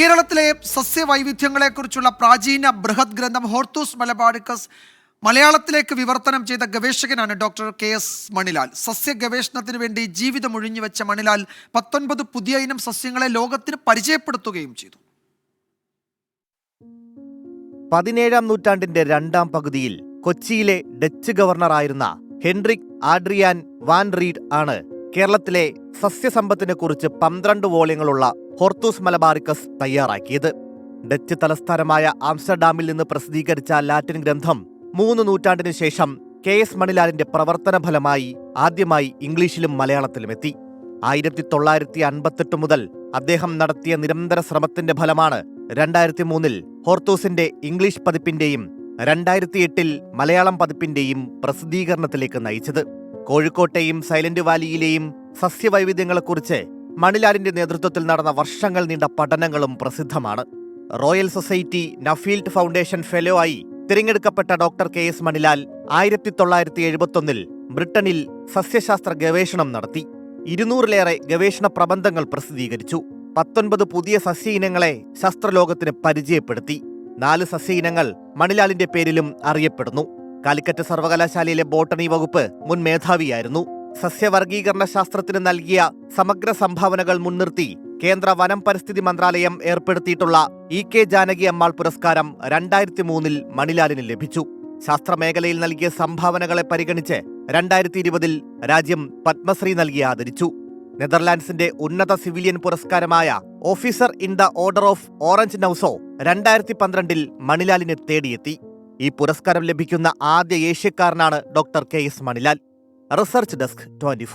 കേരളത്തിലെ സസ്യവൈവിധ്യങ്ങളെക്കുറിച്ചുള്ള പ്രാചീന ബൃഹത് ഗ്രന്ഥം ഹോർത്തൂസ് മലബാഡിക്കസ് മലയാളത്തിലേക്ക് വിവർത്തനം ചെയ്ത ഗവേഷകനാണ് ഡോക്ടർ കെ എസ് മണിലാൽ. സസ്യ ഗവേഷണത്തിന് വേണ്ടി ജീവിതം ഒഴിഞ്ഞുവെച്ച മണിലാൽ പത്തൊൻപത് പുതിയ ഇനം സസ്യങ്ങളെ ലോകത്തിന് പരിചയപ്പെടുത്തുകയും ചെയ്തു. പതിനേഴാം നൂറ്റാണ്ടിന്റെ രണ്ടാം പകുതിയിൽ കൊച്ചിയിലെ ഡച്ച് ഗവർണറായിരുന്ന ഹെൻറിക് ആഡ്രിയാൻ വാൻ റീഡ് ആണ് കേരളത്തിലെ സസ്യസമ്പത്തിനെക്കുറിച്ച് പന്ത്രണ്ട് വോള്യങ്ങളുള്ള ഹോർത്തൂസ് മലബാറിക്കസ് തയ്യാറാക്കിയത്. ഡച്ച് തലസ്ഥാനമായ ആംസ്റ്റർഡാമിൽ നിന്ന് പ്രസിദ്ധീകരിച്ച ലാറ്റിൻ ഗ്രന്ഥം മൂന്ന് നൂറ്റാണ്ടിനു ശേഷം കെ എസ് മണിലാലിന്റെ പ്രവർത്തന ഫലമായി ആദ്യമായി ഇംഗ്ലീഷിലും മലയാളത്തിലും എത്തി. ആയിരത്തി തൊള്ളായിരത്തി അൻപത്തെട്ട് മുതൽ അദ്ദേഹം നടത്തിയ നിരന്തര ശ്രമത്തിന്റെ ഫലമാണ് രണ്ടായിരത്തി മൂന്നിൽ ഹോർത്തൂസിന്റെ ഇംഗ്ലീഷ് പതിപ്പിന്റെയും രണ്ടായിരത്തി എട്ടിൽ മലയാളം പതിപ്പിന്റെയും പ്രസിദ്ധീകരണത്തിലേക്ക് നയിച്ചത്. കോഴിക്കോട്ടെയും സൈലന്റ് വാലിയിലെയും സസ്യവൈവിധ്യങ്ങളെക്കുറിച്ച് മണിലാലിന്റെ നേതൃത്വത്തിൽ നടന്ന വർഷങ്ങൾ നീണ്ട പഠനങ്ങളും പ്രസിദ്ധമാണ്. Royal society Nuffield foundation fellow ആയി തിരഞ്ഞെടുക്കപ്പെട്ട ഡോക്ടർ കെ എസ് മണിലാൽ ആയിരത്തി തൊള്ളായിരത്തി എഴുപത്തൊന്നിൽ ബ്രിട്ടനിൽ സസ്യശാസ്ത്ര ഗവേഷണം നടത്തി. ഇരുന്നൂറിലേറെ ഗവേഷണ പ്രബന്ധങ്ങൾ പ്രസിദ്ധീകരിച്ചു. പത്തൊൻപത് പുതിയ സസ്യ ഇനങ്ങളെ ശാസ്ത്രലോകത്തിന് പരിചയപ്പെടുത്തി. നാല് സസ്യ ഇനങ്ങൾ മണിലാലിന്റെ പേരിലും അറിയപ്പെടുന്നു. കാലിക്കറ്റ് സർവകലാശാലയിലെ ബോട്ടണി വകുപ്പ് മുൻ മേധാവിയായിരുന്നു. സസ്യവർഗീകരണ ശാസ്ത്രത്തിന് നൽകിയ സമഗ്ര സംഭാവനകൾ മുൻനിർത്തി കേന്ദ്ര വനം പരിസ്ഥിതി മന്ത്രാലയം ഏർപ്പെടുത്തിയിട്ടുള്ള ഇ കെ ജാനകി അമ്മാൾ പുരസ്കാരം രണ്ടായിരത്തി മൂന്നിൽ മണിലാലിന് ലഭിച്ചു. ശാസ്ത്രമേഖലയിൽ നൽകിയ സംഭാവനകളെ പരിഗണിച്ച് രണ്ടായിരത്തി ഇരുപതിൽ രാജ്യം പത്മശ്രീ നൽകി ആദരിച്ചു. നെതർലാൻഡ്സിന്റെ ഉന്നത civilian പുരസ്കാരമായ officer in the order of Orange Nassau രണ്ടായിരത്തി പന്ത്രണ്ടിൽ മണിലാലിനെ തേടിയെത്തി. ഈ പുരസ്കാരം ലഭിക്കുന്ന ആദ്യ ഏഷ്യക്കാരനാണ് doctor K S Manilal. Research desk twenty